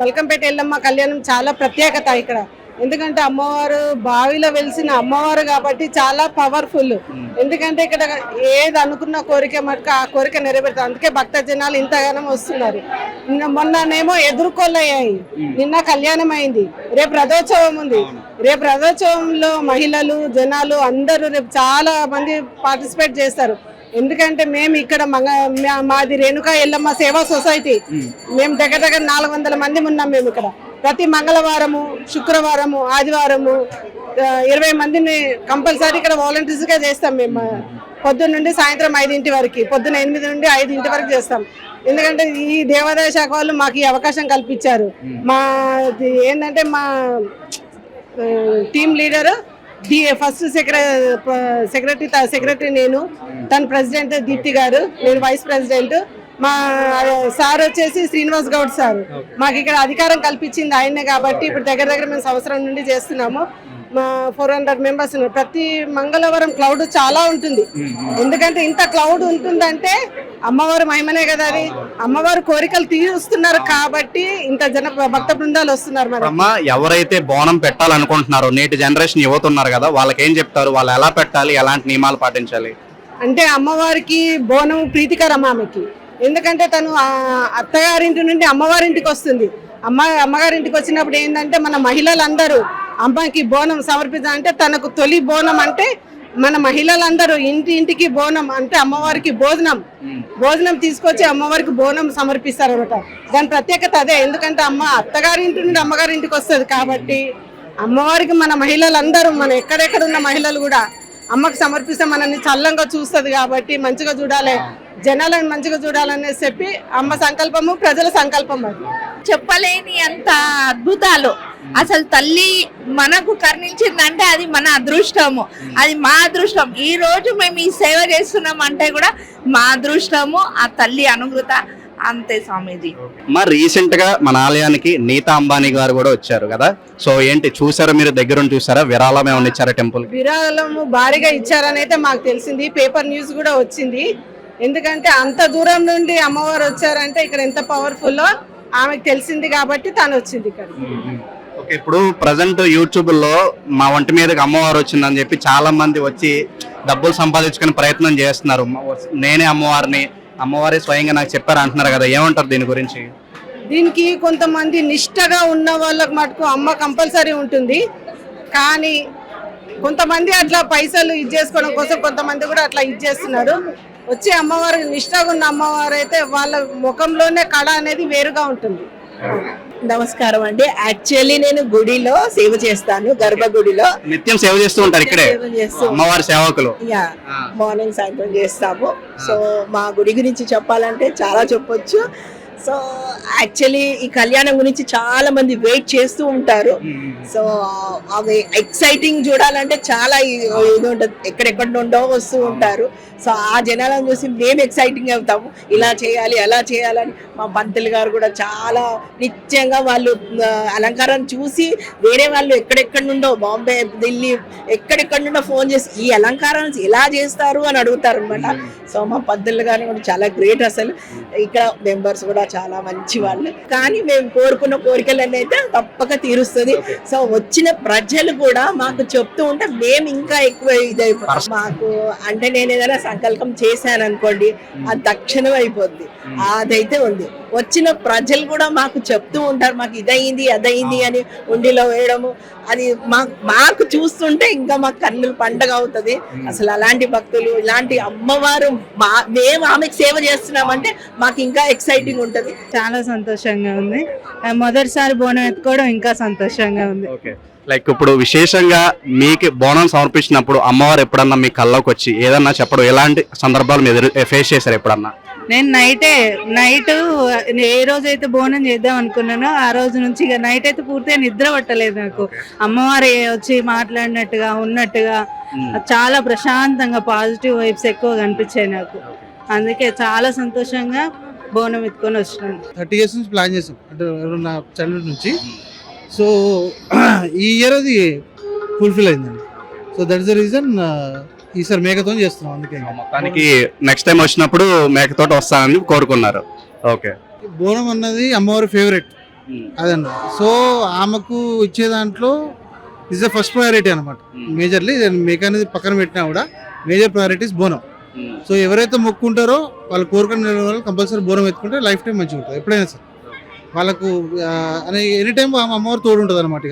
బల్కంపేట ఎల్లమ్మ కళ్యాణం చాలా ప్రత్యేకత ఇక్కడ. ఎందుకంటే అమ్మవారు బావిలో వెలిసిన అమ్మవారు కాబట్టి చాలా పవర్ఫుల్ ఎందుకంటే ఇక్కడ ఏది అనుకున్న కోరిక మటుకు ఆ కోరిక నెరవేరుతుంది. అందుకే భక్త జనాలు ఇంతగానం వస్తున్నారు. నిన్న మొన్ననేమో ఎదుర్కొల్లయ్యాయి నిన్న కళ్యాణం అయింది రేపు రథోత్సవం ఉంది. రేపు రథోత్సవంలో మహిళలు జనాలు అందరూ రేపు చాలా మంది పార్టిసిపేట్ చేస్తారు. ఎందుకంటే మేము ఇక్కడ మంగ మాది రేణుకా ఎల్లమ్మ సేవా సొసైటీ. మేము దగ్గర దగ్గర నాలుగు వందల మంది ఉన్నాం మేము ఇక్కడ. ప్రతి మంగళవారము శుక్రవారము ఆదివారము ఇరవై మందిని కంపల్సరీ ఇక్కడ వాలంటీర్స్గా చేస్తాం మేము. పొద్దున్న నుండి సాయంత్రం ఐదింటి వరకు పొద్దున్న ఎనిమిది నుండి ఐదింటి వరకు చేస్తాం. ఎందుకంటే ఈ దేవాదాయ శాఖ వాళ్ళు మాకు ఈ అవకాశం కల్పించారు. మా ఏంటంటే మా team leader first secretary secretary secretary నేను తన ప్రెసిడెంట్ దీప్తి గారు నేను వైస్ ప్రెసిడెంట్. మా సార్ వచ్చేసి శ్రీనివాస్ గౌడ్ సార్. మాకు ఇక్కడ అధికారం కల్పించింది ఆయనే కాబట్టి ఇప్పుడు దగ్గర దగ్గర మేము సంవత్సరం నుండి చేస్తున్నాము. మా ఫోర్ హండ్రెడ్ మెంబర్స్ ప్రతి మంగళవారం క్లౌడ్ చాలా ఉంటుంది. ఎందుకంటే ఇంత క్లౌడ్ ఉంటుందంటే అమ్మవారు మహిమనే కదా అది. అమ్మవారు కోరికలు తీరుస్తున్నారు కాబట్టి ఇంత జన భక్త బృందాలు వస్తున్నారు మరి. అమ్మ ఎవరైతే బోనం పెట్టాలనుకుంటున్నారో నేటి జనరేషన్ యువత ఉన్నారు కదా వాళ్ళకి ఏం చెప్తారు? వాళ్ళు ఎలా పెట్టాలి? ఎలాంటి నియమాలు పాటించాలి? అంటే అమ్మవారికి బోనం ప్రీతికరం ఆమెకి. ఎందుకంటే తను అత్తగారింటి నుండి అమ్మవారింటికి వస్తుంది. అమ్మ అమ్మగారింటికి వచ్చినప్పుడు ఏంటంటే మన మహిళలందరూ అమ్మకి బోనం సమర్పించాలంటే తనకు తొలి బోనం అంటే మన మహిళలందరూ ఇంటి ఇంటికి బోనం అంటే అమ్మవారికి భోజనం. భోజనం తీసుకొచ్చి అమ్మవారికి బోనం సమర్పిస్తారు అనమాట దాని ప్రత్యేకత అదే ఎందుకంటే అమ్మ అత్తగారింటి నుండి అమ్మగారింటికి వస్తుంది కాబట్టి అమ్మవారికి మన మహిళలందరూ మన ఎక్కడెక్కడ ఉన్న మహిళలు కూడా అమ్మకు సమర్పిస్తే మనల్ని చల్లంగా చూస్తుంది కాబట్టి మంచిగా చూడాలి. జనాలను మంచిగా చూడాలనేసి చెప్పి అమ్మ సంకల్పము ప్రజల సంకల్పం అది. చెప్పలేని అంత అద్భుతాలు. అసలు తల్లి మనకు కర్ణించిందంటే అది మన అదృష్టము. అది మా అదృష్టం. ఈ రోజు మేము ఈ సేవ చేస్తున్నాం అంటే కూడా మా అదృష్టము ఆ తల్లి అనుగ్రత అంతే స్వామీజీ. మా రీసెంట్గా మన ఆలయానికి నీతా అంబానీ గారు కూడా వచ్చారు కదా? సో ఏంటి చూసారా మీరు దగ్గరుండి చూసారా? విరాళం ఏమైనా ఇచ్చారా టెంపుల్ విరాళము భారీగా ఇచ్చారని అయితే మాకు తెలిసింది. పేపర్ న్యూస్ కూడా వచ్చింది. ఎందుకంటే అంత దూరం నుండి అమ్మవారు వచ్చారంటే ఇక్కడ ఎంత పవర్ఫుల్ ఆమెకు తెలిసింది కాబట్టి తను వచ్చింది ఇక్కడ. ఓకే ఇప్పుడు ప్రజెంట్ యూట్యూబ్లో మా ఒంటి మీదకి అమ్మవారు వచ్చిందని చెప్పి చాలా మంది వచ్చి డబ్బులు సంపాదించుకునే ప్రయత్నం చేస్తున్నారు. నేనే అమ్మవారిని అమ్మవారి స్వయంగా నాకు చెప్పారు అంటున్నారు కదా ఏమంటారు దీని గురించి? దీనికి కొంతమంది నిష్టగా ఉన్న వాళ్ళకి మటుకు అమ్మ కంపల్సరీ ఉంటుంది. కానీ కొంతమంది అట్లా పైసలు ఇది చేసుకోవడం కోసం కొంతమంది కూడా అట్లా ఇది చేస్తున్నారు. వచ్చి అమ్మవారు నిష్టగా ఉన్న అమ్మవారు అయితే వాళ్ళ ముఖంలోనే కళ అనేది వేరుగా ఉంటుంది. నమస్కారం అండి. యాక్చువల్లీ నేను గుడిలో సేవ చేస్తాను గర్భగుడిలో. నిత్యం సేవ చేస్తూ ఉంటారు ఇక్కడే. అమ్మవారి సేవకులు. యా మార్నింగ్ సాయంత్రం చేస్తాము. సో మా గుడి గురించి చెప్పాలంటే చాలా చెప్పొచ్చు. సో యాక్చువల్లీ ఈ కళ్యాణం గురించి చాలా మంది వెయిట్ చేస్తూ ఉంటారు. సో అవి ఎక్సైటింగ్ చూడాలంటే చాలా ఇది ఉంటుంది. ఎక్కడెక్కడ నుండో వస్తూ ఉంటారు. సో ఆ జనాలను చూసి మేము ఎక్సైటింగ్ అవుతాము ఇలా చేయాలి అలా చేయాలని మా పంతులు గారు కూడా చాలా నిత్యంగా వాళ్ళు అలంకారం చూసి వేరే వాళ్ళు ఎక్కడెక్కడ నుండో బాంబే ఢిల్లీ ఎక్కడెక్కడ నుండో ఫోన్ చేసి ఈ అలంకారాన్ని ఎలా చేస్తారు అని అడుగుతారు అనమాట సో మా పంతులు గారు కూడా చాలా గ్రేట్ అసలు. ఇక్కడ మెంబర్స్ కూడా చాలా మంచి వాళ్ళు కానీ మేము కోరుకున్న కోరికలన్నీ అయితే తప్పక తీరుస్తుంది. సో వచ్చిన ప్రజలు కూడా మాకు చెప్తూ ఉంటే మేము ఇంకా ఎక్కువ ఇదైపోతాం మాకు అంటే నేను ఏదైనా సంకల్పం చేశాను అనుకోండి అది తక్షణం అయిపోద్ది. అదైతే ఉంది. వచ్చిన ప్రజలు కూడా మాకు చెప్తూ ఉంటారు మాకు ఇదయింది అదయింది అని ఉండిలో వేయడము. అది మా మాకు చూస్తుంటే ఇంకా మాకు కన్నులు పండగ అవుతుంది. అసలు అలాంటి భక్తులు ఇలాంటి అమ్మవారు మా మేము ఆమెకు సేవ చేస్తున్నామంటే మాకు ఇంకా ఎక్సైటింగ్ ఉంటుంది. చాలా సంతోషంగా ఉంది. మొదటిసారి బోనం ఎత్తుకోవడం ఇంకా సంతోషంగా ఉంది. ఓకే. లైక్ ఇప్పుడు విశేషంగా మీకు బోనం సమర్పించినప్పుడు అమ్మవారు ఎప్పుడన్నా మీ కల్లోకి వచ్చి ఏదన్నా చెప్పడం ఎలాంటి సందర్భాలు మీరు ఫేస్ చేశారు ఎప్పుడన్నా? నేను నైటే నైట్ ఏ రోజైతే బోనం చేద్దాం అనుకున్నానో ఆ రోజు నుంచి ఇక నైట్ అయితే పూర్తిగా నిద్ర పట్టలేదు నాకు. అమ్మవారు వచ్చి మాట్లాడినట్టుగా ఉన్నట్టుగా చాలా ప్రశాంతంగా పాజిటివ్ వైబ్స్ ఎక్కువ కనిపించాయి నాకు. అందుకే చాలా సంతోషంగా బోనం ఎత్తుకొని వచ్చినాను థర్టీ ఇయర్స్ నుంచి ప్లాన్ చేసాం. అంటే నా చైల్డ్హుడ్ నుంచి. సో ఈ ఇయర్ అది ఫుల్ఫిల్ అయిందండి. So that is the reason ఈసారి మేకతో చేస్తున్నాం. అందుకే మొత్తానికి నెక్స్ట్ టైం వచ్చినప్పుడు మేకతోటి వస్తానని కోరుకున్నారు. ఓకే బోనం అన్నది అమ్మవారి ఫేవరెట్ అదన్న. సో ఆమెకు ఇచ్చే దాంట్లో ఇస్ ద ఫస్ట్ ప్రయారిటీ అనమాట మేజర్లీ మేక అనేది పక్కన పెట్టినా కూడా మేజర్ ప్రయారిటీస్ బోనం. సో ఎవరైతే మొక్కుంటారో వాళ్ళు కోరుకునే వాళ్ళు కంపల్సరీ బోరం ఎత్తుకుంటే లైఫ్ టైం మంచిగా ఉంటుంది. ఎప్పుడైనా సరే. వాళ్ళకు ఎనీ టైం అమ్మవారు తోడు ఉంటుంది అనమాట